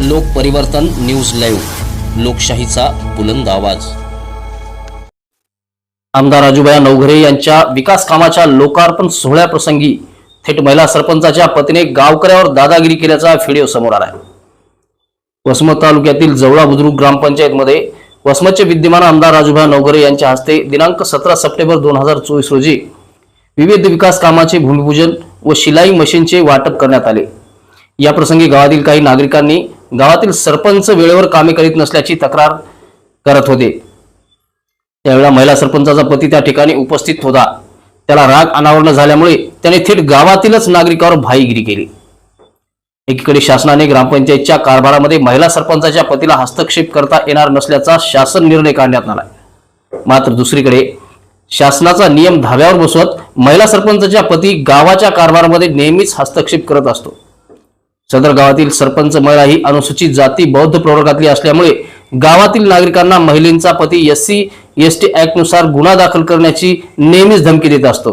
लोक परिवर्तन news live लोकशाहीचा बुलंद आवाज. आमदार राजूभाई नवघरे यांच्या विकास कामाच्या लोकार्पण सोहळ्याप्रसंगी थेट महिला सरपंचाच्या पत्नीने गावकऱ्यावर दादागिरी केल्याचा व्हिडिओ समोर आला आहे वसमत तालुक्यातील जवळा बुद्रुक ग्रामपंचायतमध्ये वसमतचे विद्यमान आमदार राजूभाई नवघरे यांच्या हस्ते दिनांक सतरा सप्टेंबर दोन हजार चोवीस रोजी विविध विकास कामाचे भूमिपूजन व शिलाई मशीनचे वाटप करण्यात आले. या प्रसंगी गावातील काही नागरिकांनी गावातील सरपंच वेळेवर कामे करीत नसल्याची तक्रार करत होते. त्यावेळेला महिला सरपंचाचा पती त्या ठिकाणी उपस्थित होता. त्याला राग अनावरण झाल्यामुळे त्याने थेट गावातीलच नागरिकावर भाईगिरी केली. एकीकडे शासनाने ग्रामपंचायतच्या कारभारामध्ये महिला सरपंचाच्या पतीला हस्तक्षेप करता येणार नसल्याचा शासन निर्णय काढण्यात आला. मात्र दुसरीकडे शासनाचा नियम धाव्यावर बसवत महिला सरपंचाच्या पती गावाच्या कारभारामध्ये नेहमीच हस्तक्षेप करत असतो. सदर गावातील सरपंच महिला ही अनुसूचित जाती बौद्ध प्रवर्गातली असल्यामुळे गावातील नागरिकांना महिलेचा पती एस सी एस टी गुन्हा दाखल करण्याची नेहमीच धमकी देत असतो.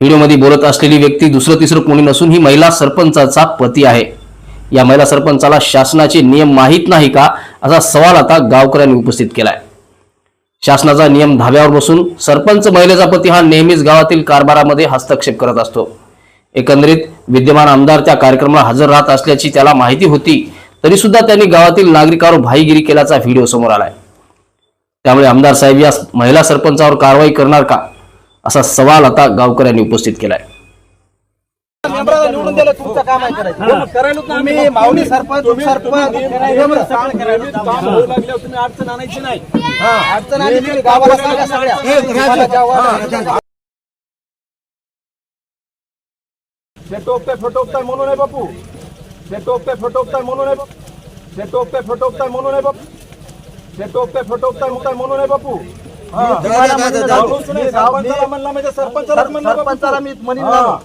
व्हिडिओमध्ये बोलत असलेली व्यक्ती दुसरं तिसरं कोणी नसून ही महिला सरपंचाचा पती आहे. या महिला सरपंचाला शासनाचे नियम माहीत नाही का असा सवाल आता गावकऱ्यांनी उपस्थित केलाय. शासनाचा नियम धाब्यावर बसून सरपंच महिलेचा पती हा नेहमीच गावातील कारभारामध्ये हस्तक्षेप करत असतो. एकंदरीत विद्यमान आमदार त्या कार्यक्रमाला हजर राहत असल्याची त्याला माहिती होती तरी सुद्धा त्यांनी गावातील नागरिकांवर भाईगिरी केल्याचा व्हिडिओ समोर आलाय. त्यामुळे आमदार साहेब या महिला सरपंचावर कारवाई करणार का? असा सवाल आता गावकऱ्यांनी उपस्थित केलाय. निवडून दिलं तुमचं काम आहे करायचं तुम्ही माऊली सरपंच सरपंच अडचण आणायची नाही. अडचण आली गावाला सांगा सगळ्या. तुम्हाला जेव्हा- ते टोकताय फटोकताय म्हणून आहे बापू ते टोकताय फटोकताय म्हणून आहे बापू ते टोकताय फटोकताय म्हणून आहे बापू ते टोकताय फटोकताय मुकाय म्हणून आहे बापू हा. माणूस नाही, सरपंचाला म्हणला म्हणजे सरपंचाला मी म्हणीन ना.